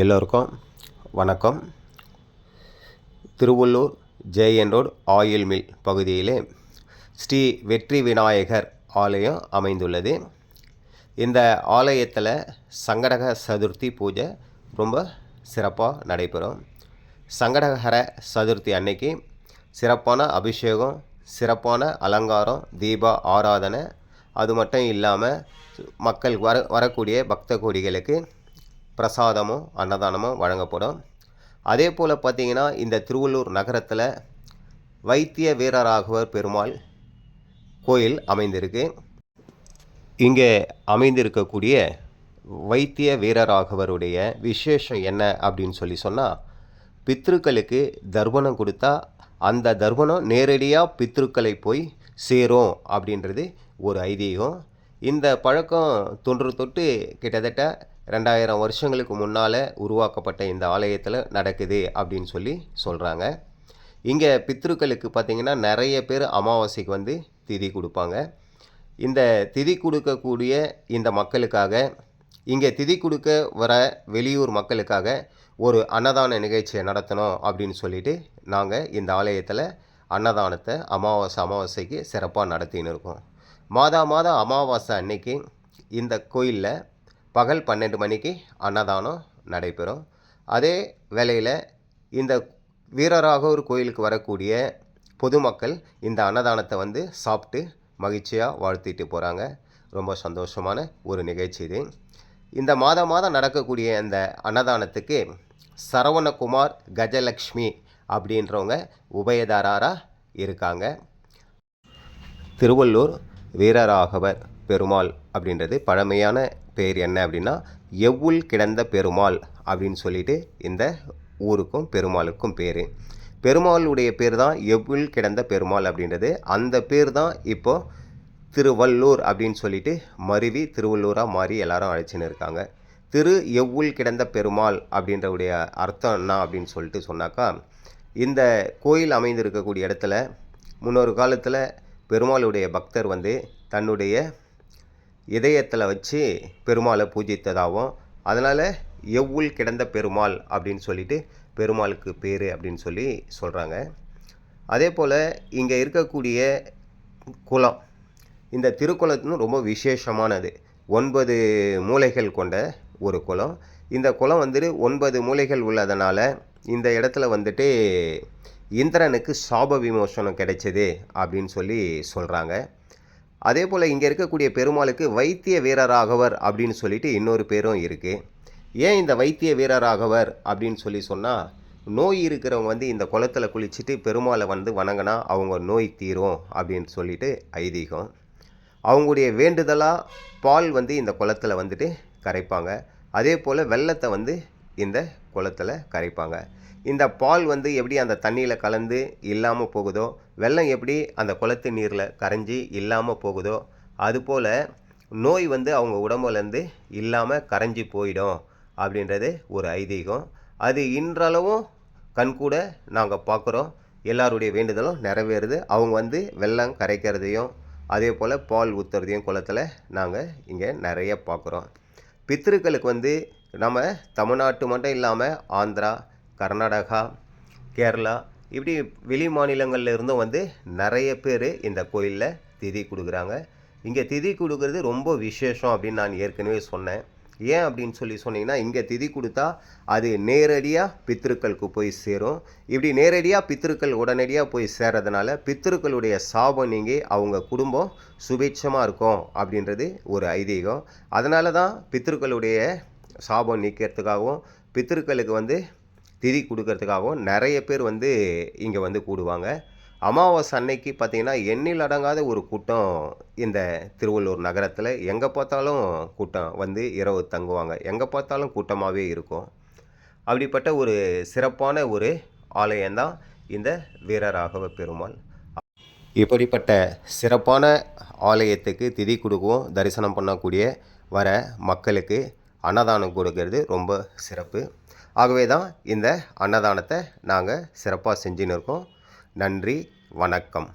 எல்லோருக்கும் வணக்கம். Tiruvallur JN road oil mill பகுதியிலே ஸ்ரீ வெற்றி விநாயகர் ஆலயம் அமைந்துள்ளது. இந்த ஆலயத்தில் சங்கடக சதுர்த்தி பூஜை ரொம்ப சிறப்பாக நடைபெறும். சங்கடகர சதுர்த்தி அன்னைக்கு சிறப்பான அபிஷேகம் சிறப்பான அலங்காரம் தீப ஆராதனை அது மட்டும் இல்லாமல் மக்கள் வர வரக்கூடிய பக்த கோடிகளுக்கு பிரசாதமோ அன்னதானமோ வழங்கப்படும். அதே போல் பார்த்திங்கன்னா இந்த திருவள்ளூர் நகரத்தில் வைத்திய வீரராகவர் பெருமாள் கோயில் அமைந்திருக்கு. இங்கே அமைந்திருக்கக்கூடிய வைத்திய வீரராகவருடைய விசேஷம் என்ன அப்படின்னு சொல்லி சொன்னால் பித்ருக்களுக்கு தர்ப்பணம் கொடுத்தா அந்த தர்ப்பணம் நேரடியாக பித்ருக்களை போய் சேரும் அப்படின்றது ஒரு ஐதீகம். இந்த பழக்கம் தொன்று தொட்டு கிட்டத்தட்ட ரெண்டாயிரம் வருஷங்களுக்கு முன்னால் உருவாக்கப்பட்ட இந்த ஆலயத்தில் நடக்குது அப்படின்னு சொல்லி சொல்கிறாங்க இங்கே பித்ருக்களுக்கு பார்த்திங்கன்னா நிறைய பேர் அமாவாசைக்கு வந்து திதி கொடுப்பாங்க. இந்த திதி கொடுக்கக்கூடிய இந்த மக்களுக்காக இங்கே திதி கொடுக்க வர வெளியூர் மக்களுக்காக ஒரு அன்னதான நிகழ்ச்சியை நடத்தணும் அப்படின்னு சொல்லிட்டு நாங்கள் இந்த ஆலயத்தில் அன்னதானத்தை அமாவாசை அமாவாசைக்கு சிறப்பாக நடத்தின்னு இருக்கோம். மாதா மாதம் அமாவாசை அன்னைக்கு இந்த கோயிலில் பகல் பன்னெண்டு மணிக்கு அன்னதானம் நடைபெறும். அதே வேளையில் இந்த வீரராகவர் கோயிலுக்கு வரக்கூடிய பொதுமக்கள் இந்த அன்னதானத்தை வந்து சாப்பிட்டு மகிழ்ச்சியாக வாழ்த்திட்டு போகிறாங்க ரொம்ப சந்தோஷமான ஒரு நிகழ்ச்சி இது. இந்த மாதம் மாதம் நடக்கக்கூடிய அந்த அன்னதானத்துக்கு சரவணகுமார் கஜலக்ஷ்மி அப்படின்றவங்க உபயதாராராக இருக்காங்க. திருவள்ளூர் வீரராகவர் பெருமாள் அப்படின்றது பழமையான பேர் என்ன அப்படின்னா எவ்வுள் கிடந்த பெருமாள் அப்படின்னு சொல்லிட்டு இந்த ஊருக்கும் பெருமாளுக்கும் பேர். பெருமாளுடைய பேர் தான் எவ்வுள் கிடந்த பெருமாள் அப்படின்றது. அந்த பேர் தான் இப்போது திருவள்ளூர் அப்படின்னு சொல்லிட்டு மருவி திருவள்ளூராக மாறி எல்லாரும் அழைச்சின்னு இருக்காங்க. திரு எவ்வுள் கிடந்த பெருமாள் அப்படின்றவுடைய அர்த்தம் என்ன அப்படின்னு சொல்லிட்டு சொன்னாக்கா இந்த கோயில் அமைந்திருக்கக்கூடிய இடத்துல முன்னொரு காலத்தில் பெருமாளுடைய பக்தர் வந்து தன்னுடைய இதயத்தில் வச்சு பெருமாளை பூஜித்ததாகவும் அதனால் எவ்வுள் கிடந்த பெருமாள் அப்படின்னு சொல்லிட்டு பெருமாளுக்கு பேர் அப்படின்னு சொல்லி சொல்கிறாங்க அதே போல் இங்கே இருக்கக்கூடிய குளம் இந்த திருக்குளத்துன்னு ரொம்ப விசேஷமானது. ஒன்பது மூலைகள் கொண்ட ஒரு குளம். இந்த குளம் வந்துட்டு ஒன்பது மூலைகள் உள்ளதனால இந்த இடத்துல வந்துட்டு இந்திரனுக்கு சாப விமோசனம் கிடைச்சது அப்படின்னு சொல்லி சொல்கிறாங்க அதே போல் இங்கே இருக்கக்கூடிய பெருமாளுக்கு வைத்திய வீரராகவர் அப்படின்னு சொல்லிட்டு இன்னொரு பேரும் இருக்குது ஏன் இந்த வைத்திய வீரராகவர் அப்படின்னு சொல்லி சொன்னால் நோய் இருக்கிறவங்க வந்து இந்த குளத்தில் குளிச்சுட்டு பெருமாளை வந்து வணங்கினா அவங்க நோய் தீரும் அப்படின்னு சொல்லிட்டு ஐதீகம். அவங்களுடைய வேண்டுதலாக பால் வந்து இந்த குளத்தில் வந்துட்டு கரைப்பாங்க. அதே போல் வெள்ளத்தை வந்து இந்த குளத்தில் கரைப்பாங்க. இந்த பால் வந்து எப்படி அந்த தண்ணியில் கலந்து இல்லாமல் போகுதோ வெள்ளம் எப்படி அந்த குளத்து நீரில் கரைஞ்சி இல்லாமல் போகுதோ அதுபோல் நோய் வந்து அவங்க உடம்புலேருந்து இல்லாமல் கரைஞ்சி போயிடும் அப்படின்றது ஒரு ஐதீகம். அது இன்றளவும் கண்கூட நாங்கள் பார்க்குறோம் எல்லாருடைய வேண்டுதலும் நிறைவேறுது. அவங்க வந்து வெள்ளம் கரைக்கிறதையும் அதே போல் பால் ஊற்றுறதையும் குளத்தில் நாங்கள் இங்கே நிறைய பார்க்குறோம் பித்திருக்களுக்கு வந்து நம்ம தமிழ்நாட்டு மட்டும் இல்லாமல் ஆந்திரா கர்நாடகா கேரளா இப்படி வெளி மாநிலங்களில் இருந்தும் வந்து நிறைய பேர் இந்த கோயிலில் திதி கொடுக்குறாங்க. இங்கே திதி கொடுக்கறது ரொம்ப விசேஷம் அப்படின்னு நான் ஏற்கனவே சொன்னேன். ஏன் அப்படின்னு சொல்லி சொன்னீங்கன்னா இங்கே திதி கொடுத்தா அது நேரடியாக பித்திருக்களுக்கு போய் சேரும். இப்படி நேரடியாக பித்திருக்கள் உடனடியாக போய் சேர்றதுனால பித்திருக்களுடைய சாபம் நீங்கி அவங்க குடும்பம் சுபிட்சமாக இருக்கும் அப்படின்றது ஒரு ஐதீகம். அதனால தான் பித்திருக்களுடைய சாபம் நீக்கிறதுக்காகவும் பித்திருக்களுக்கு வந்து திதி கொடுக்கறதுக்காகவும் நிறைய பேர் வந்து இங்கே வந்து கூடுவாங்க. அமாவாசை அன்னைக்கு பார்த்திங்கன்னா எண்ணில் அடங்காத ஒரு கூட்டம் இந்த திருவள்ளூர் நகரத்தில். எங்கே பார்த்தாலும் கூட்டம் வந்து இரவு தங்குவாங்க. எங்கே பார்த்தாலும் கூட்டமாகவே இருக்கும். அப்படிப்பட்ட ஒரு சிறப்பான ஒரு ஆலயம்தான் இந்த வீரராகவ பெருமாள். இப்படிப்பட்ட சிறப்பான ஆலயத்துக்கு திதி கொடுக்கவும் தரிசனம் பண்ணக்கூடிய வர மக்களுக்கு அன்னதானம் கொடுக்கறது ரொம்ப சிறப்பு. ஆகவே தான் இந்த அன்னதானத்தை நாங்கள் சிறப்பாக செஞ்சுன்னு இருக்கோம். நன்றி வணக்கம்.